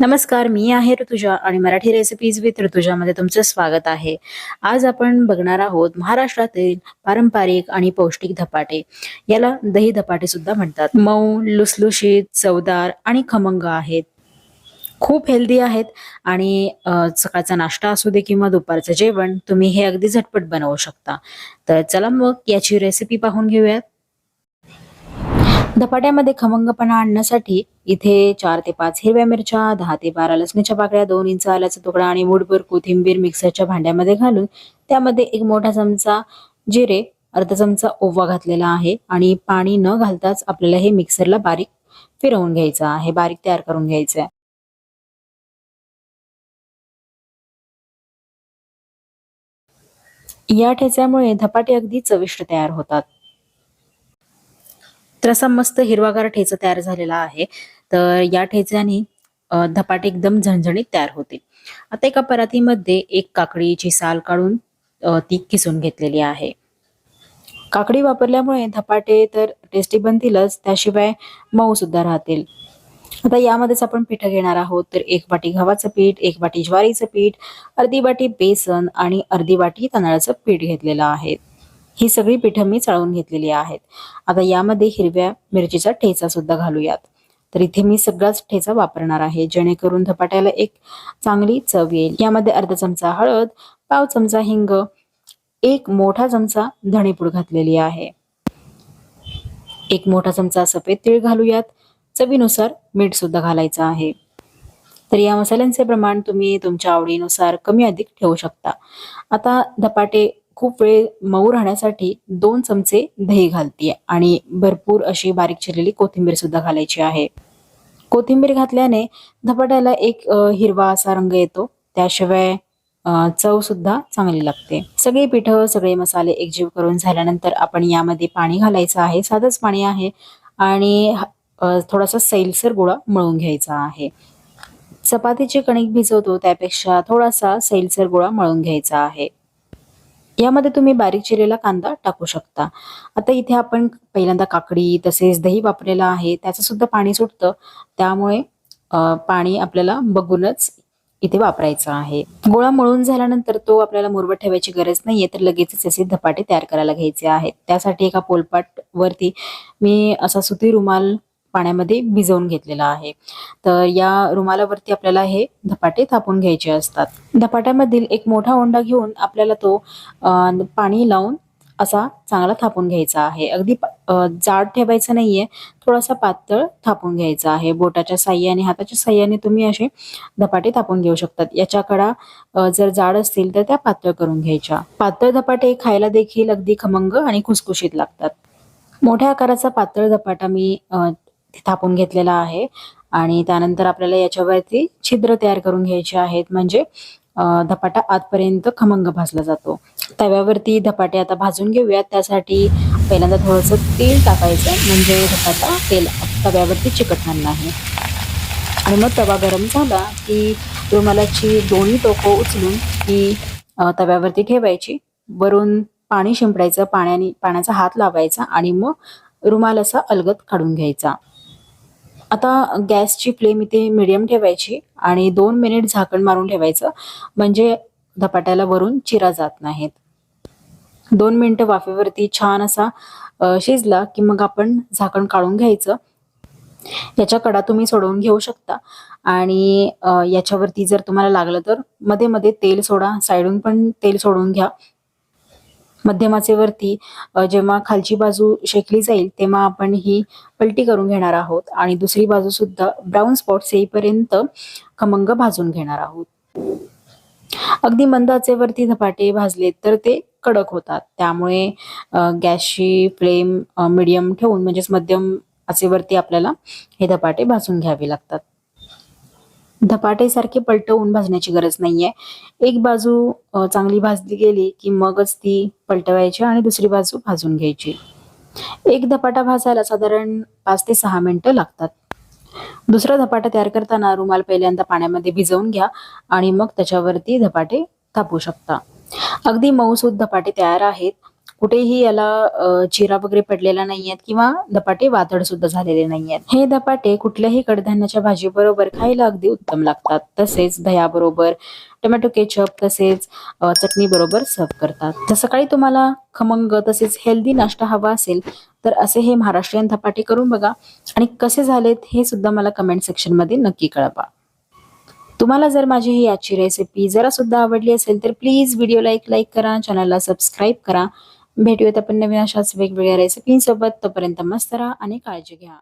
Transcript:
नमस्कार मी आहे ऋतुजा आणि मराठी रेसिपीज विथ ऋतुजामध्ये तुमचं स्वागत आहे. आज आपण बघणार आहोत महाराष्ट्रातील पारंपरिक आणि पौष्टिक धपाटे. याला दही धपाटे सुद्धा म्हणतात. मऊ लुसलुशीत चवदार आणि खमंग आहेत. खूप हेल्दी आहेत आणि सकाळचा नाश्ता असू दे किंवा दुपारचं जेवण तुम्ही हे अगदी झटपट बनवू शकता. तर चला मग याची रेसिपी पाहून घेऊयात. धपाट्यामध्ये खमंगपणा आणण्यासाठी इथे चार ते पाच हिरव्या मिरच्या दहा ते बारा लसणीच्या पाकळ्या दोन इंच आल्याचा तुकडा आणि मुठभर कोथिंबीर मिक्सरच्या भांड्यामध्ये घालून त्यामध्ये एक मोठा चमचा जिरे अर्धा चमचा ओवा घातलेला आहे आणि पाणी न घालताच आपल्याला हे मिक्सरला बारीक फिरवून घ्यायचं आहे बारीक तयार करून घ्यायचं आहे या ठेच्यामुळे धपाटे अगदी चविष्ट तयार होतात. तर असा मस्त हिरवागार ठेचा तयार झालेला आहे. तर या ठेच्याने धपाटे एकदम झणझणीत तयार होतील. आता एका परातीमध्ये एक काकडीची साल काढून ती किसून घेतलेली आहे. काकडी वापरल्यामुळे धपाटे तर टेस्टी बनतीलच त्याशिवाय मऊ सुद्धा राहतील. आता यामध्येच आपण पिठं घेणार आहोत. तर एक वाटी गव्हाचं पीठ एक वाटी ज्वारीचं पीठ अर्धी वाटी बेसन आणि अर्धी वाटी तांदळाचं पीठ घेतलेलं आहे. ही सगळी पिठं मी चाळून घेतलेली आहेत. आता यामध्ये हिरव्या मिरचीचा ठेचा सुद्धा घालूयात. तर इथे मी सगळाच ठेचा वापरणार आहे जेणेकरून धपाट्याला एक चांगली चव येईल. यामध्ये अर्धा चमचा हळद पाव चमचा हिंग एक मोठा चमचा धणेपूड घातलेली आहे. एक मोठा चमचा सफेद तीळ घालूयात. चवीनुसार मीठ सुद्धा घालायचं आहे. तर या मसाल्यांचे प्रमाण तुम्ही तुमच्या आवडीनुसार कमी अधिक ठेवू शकता. आता धपाटे खूप वेळ मऊ राहण्यासाठी दोन चमचे दही घालते आणि भरपूर अशी बारीक चिरलेली कोथिंबीर सुद्धा घालायची आहे. कोथिंबीर घातल्याने धपाट्याला एक हिरवा असा रंग येतो. त्याशिवाय चव सुद्धा चांगली लागते. सगळे पिठं सगळे मसाले एकजीव करून झाल्यानंतर आपण यामध्ये पाणी घालायचं आहे. साधंच पाणी आहे. आणि थोडासा सैलसर गोळा मळून घ्यायचा आहे. चपातीची कणिक भिजवतो त्यापेक्षा थोडासा सैलसर गोळा मळून घ्यायचा आहे. यामध्ये तुम्ही बारीक चिरलेला कांदा टाकू शकता. आता इथे आपण पहिल्यांदा काकडी तसेच दही वापरलेलं आहे. त्याचं सुद्धा पाणी सुटतं. त्यामुळे पाणी आपल्याला बघूनच इथे वापरायचं आहे. गोळा मळून झाल्यानंतर तो आपल्याला मुरवत ठेवायची गरज नाहीये तर लगेचच असे धपाटे तयार करायला घ्यायचे आहेत. त्यासाठी एका पोलपाट वरती मी असा सुती रुमाल पाण्यामध्ये भिजवून घेतलेला आहे. तर या रुमालावरती आपल्याला हे धपाटे थापून घ्यायचे असतात. धपाट्यामधील एक मोठा ओंडा घेऊन आपल्याला तो पाणी लावून असा चांगला थापून घ्यायचा आहे. अगदी जाड ठेवायचं नाहीये. थोडासा पातळ थापून घ्यायचा आहे. बोटाच्या साह्याने हाताच्या साह्याने तुम्ही असे धपाटे थापून घेऊ शकतात. याच्या कडा जर जाड असतील तर त्या पातळ करून घ्यायच्या. पातळ धपाटे खायला देखील अगदी खमंग आणि खुसखुशीत लागतात. मोठ्या आकाराचा पातळ धपाटा मी थापून घेतलेला आहे. आणि त्यानंतर आपल्याला याच्यावरती छिद्र तयार करून घ्यायचे आहेत. म्हणजे धपाटा आतपर्यंत खमंग भाजला जातो. तव्यावरती धपाटे आता भाजून घेऊयात. त्यासाठी पहिल्यांदा थोडंसं तेल टाकायचं. म्हणजे धपाटा तेल तव्यावरती चिकटणार नाही. आणि मग तवा गरम झाला की रुमालाची दोन्ही टोकं उचलून ती तव्यावरती ठेवायची. वरून पाणी शिंपडायचं. पाण्याने पाण्याचा हात लावायचा. आणि मग रुमाल असा अलगत काढून घ्यायचा. आता गॅसची फ्लेम इथे मिडियम ठेवायची आणि दोन मिनिट झाकण मारून ठेवायचं. म्हणजे धपाट्याला वरून चिरा जात नाहीत. दोन मिनिटं वाफेवरती छान असा शिजला की मग आपण झाकण काढून घ्यायचं. याच्या कडा तुम्ही सोडवून घेऊ शकता. आणि याच्यावरती जर तुम्हाला लागलं तर मध्ये मध्ये तेल सोडा. साईडून पण तेल सोडून घ्या. मध्यमाचेवरती वरती जेव्हा खालची बाजू शेकली जाईल तेव्हा आपण ही पलटी करून घेणार आहोत. आणि दुसरी बाजू सुद्धा ब्राऊन स्पॉट्स येईपर्यंत खमंग भाजून घेणार आहोत. अगदी मंदाचे वरती धपाटे भाजले तर ते कडक होतात. त्यामुळे गॅसची फ्लेम मिडियम ठेवून म्हणजेच मध्यम आचेवरती आपल्याला हे धपाटे भाजून घ्यावे लागतात. धपाटेसारखे पलटवून भाजण्याची गरज नाहीये. एक बाजू चांगली भाजली गेली की मगच ती पलटवायची आणि दुसरी बाजू भाजून घ्यायची. एक धपाटा भाजायला साधारण पाच ते सहा मिनिटं लागतात. दुसरा धपाटा तयार करताना रुमाल पहिल्यांदा पाण्यामध्ये भिजवून घ्या आणि मग त्याच्यावरती धपाटे थापू शकता. अगदी मऊसूद धपाटे तयार आहेत. कुठेही याला चिरा वगैरे पडलेला नाहीयेत किंवा धपाटे वातड सुद्धा झालेले नाहीयेत. हे धपाटे कुठल्याही कडधान्याच्या भाजी बरोबर खायला अगदी उत्तम लागतात. तसेच दह्याबरोबर टोमॅटो केचप तसेच चटणी बरोबर सर्व करतात. तर सकाळी तुम्हाला खमंग तसेच हेल्दी नाश्ता हवा असेल तर असे हे महाराष्ट्रीयन धपाटे करून बघा. आणि कसे झालेत हे सुद्धा मला कमेंट सेक्शनमध्ये नक्की कळवा. तुम्हाला जर माझी ही आजची रेसिपी जरा सुद्धा आवडली असेल तर प्लीज व्हिडिओला एक लाईक करा. चॅनलला सबस्क्राईब करा. भेटूयात आपण नवीन अशाच वेगवेगळ्या रेसिपींसोबत तोपर्यंत मस्त राहा आणि काळजी घ्या.